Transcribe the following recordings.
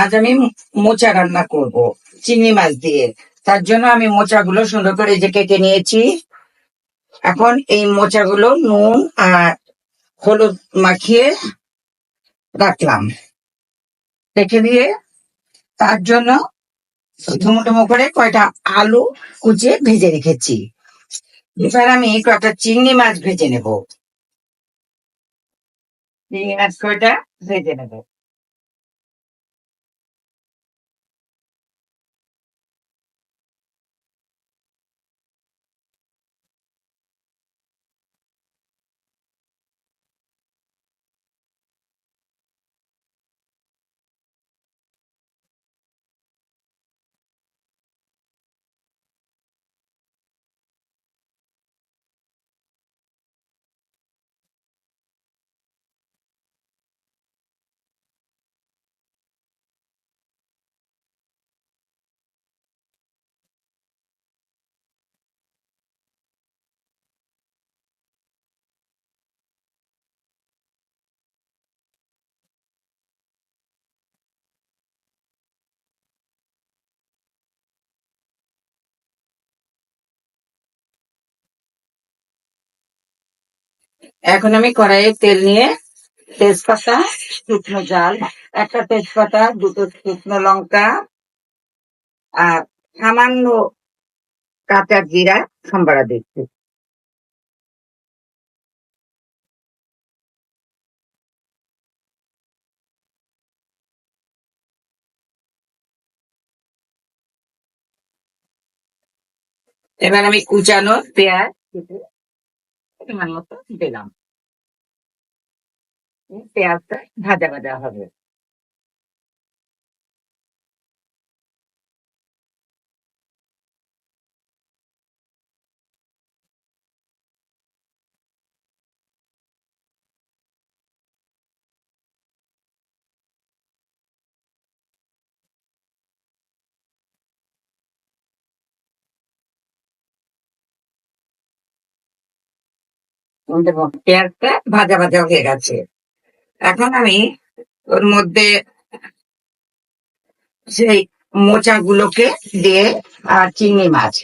আজ আমি মোচা রান্না করব, চিংড়ি মাছ দিয়ে। তার জন্য আমি মোচাগুলো সুন্দর করে যে কেটে নিয়েছি। এখন এই মোচাগুলো নুন আর হলুদ মাখিয়ে রাখলাম। রেখে দিয়ে তার জন্য ডুমো করে কয়টা আলু কুচিয়ে ভেজে রেখেছি। এবার আমি কয়টা চিংড়ি মাছ ভেজে নেব। চিংড়ি মাছ কয়টা ভেজে নেব? এখন আমি কড়াইয়ে তেল নিয়ে তেজপাতা, শুকনো জাল, একটা তেজপাতা, দুটো শুকনো লঙ্কা আর সামান্য কাঁচা জিরা সম্বারা দিচ্ছি। এবার আমি কুচানো পেঁয়াজ পরিমাণ মতো দিলাম পেঁয়াজটা ভাজা ভাজা হবে। পেঁয়াজটা ভাজা ভাজা হয়ে গেছে। এখন আমি ওর মধ্যে সেই মোচাগুলোকে দিয়ে আর চিংড়ি মাছ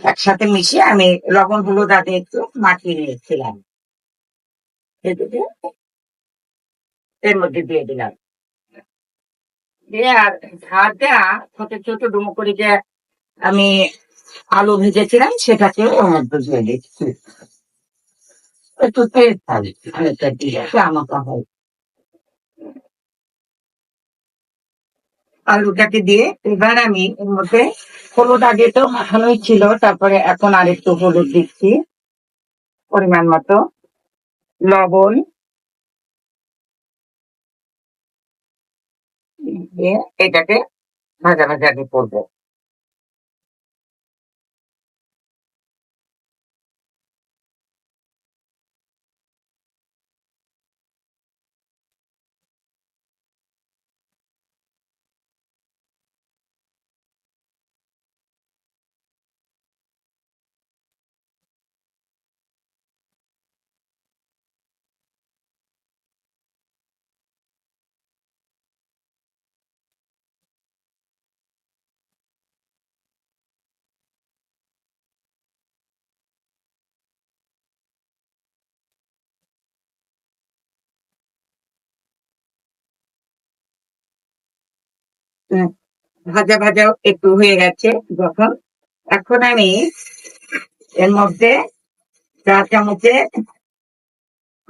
একসাথে মিশিয়ে আমি লবণ, হলুদ আগে একটু মাখিয়ে নিয়েছিলাম। এর মধ্যে দিয়ে দিলাম। দিয়ে আর ঝাড়টা ছোট ছোট ডুমো করে যে আমি আলু ভেজেছিলাম সেটাকে ওর মধ্যে দিয়ে দিচ্ছি। একটু তেল থাকবে এটা দিয়ে আমাকে আলুটাকে দিয়ে এবার আমি এর মধ্যে হলুদ আগে তো মাখানোই ছিল, তারপরে এখন আর একটু হলুদ দিচ্ছি পরিমাণ মতো। লবণ দিয়ে এটাকে ভাজা ভাজা আগে করব। ভাজা ভাজা একটু হয়ে গেছে যখন। এখন আমি এর মধ্যে চা চামচে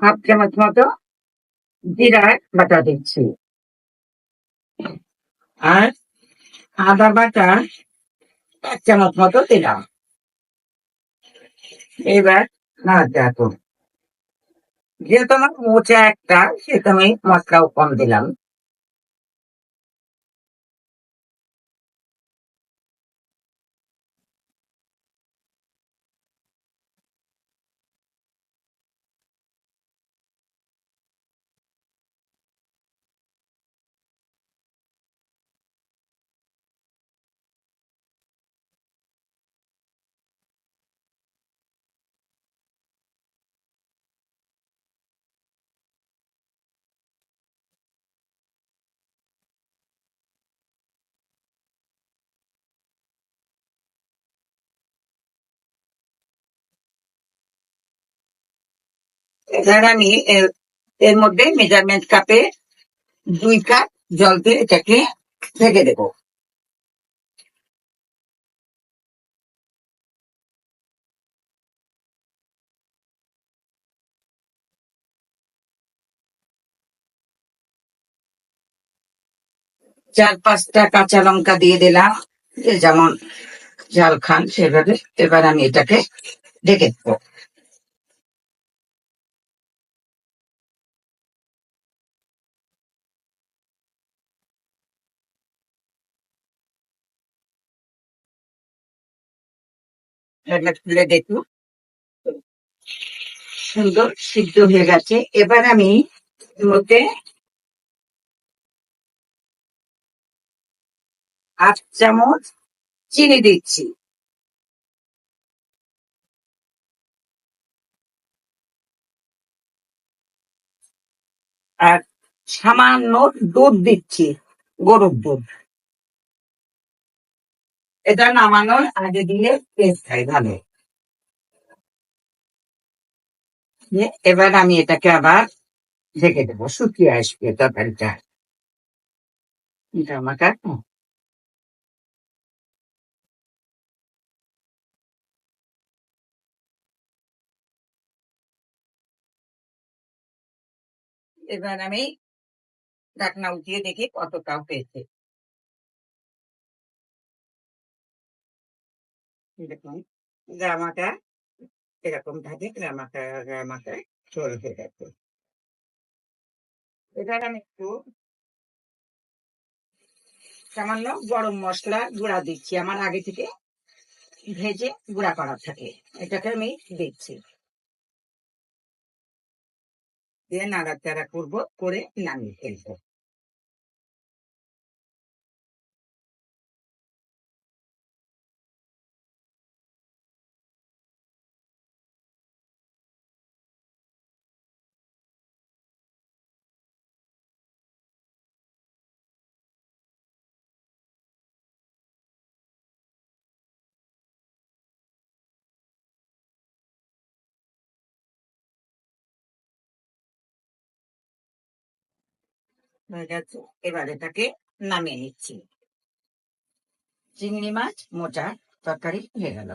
হাফ চামচ মতো জিরা বাটা দিচ্ছি। আর আদা বাটা এক চামচ মতো দিলাম। এবার নাড়াচাড়া করব যেহেতু আমার মোচা একটা, সেহেতু আমি মশলাও কম দিলাম। এবার আমি এর- এর মধ্যে মেজারমেন্ট কাপে দুই কাপ জল দিয়ে এটাকে ঢেকে দেবো। চার পাঁচটা কাঁচা লঙ্কা দিয়ে দিলাম যেমন ঝাল খান সেভাবে, এবার আমি এটাকে ঢেকে দেবো। ঢাকনা খুলে দেখু সুন্দর, সিদ্ধ হয়ে গেছে। এবার আমি এর মধ্যে আট চামচ চিনি দিচ্ছি। আর সামান্য দুধ দিচ্ছি, গরুর দুধ। এটা নামানোর আগে দিলে টেস্ট হয়, ভালো। এবার আমি এটাকে আবার ঢেকে দেবো, শুকিয়ে আসবে তরকারিটা। এটা আমাকে এবার আমি ঢাকনা উঠিয়ে দেখি কতটাও পেয়েছে। গামাটা এরকম থাকে গামাটা ঝোল হয়ে গেছে। এবার আমি একটু সামান্য গরম মশলা গুঁড়া দিচ্ছি। আমার আগে থেকে ভেজে গুঁড়া করা থাকে। এটাকে আমি দিচ্ছি। দিয়ে নাড়াচাড়া করব, করে নামিয়ে ফেলব। হয়ে গেছে। এবার এটাকে নামিয়ে নিচ্ছি। চিংড়ি মাছ মোটা তরকারি হয়ে গেল।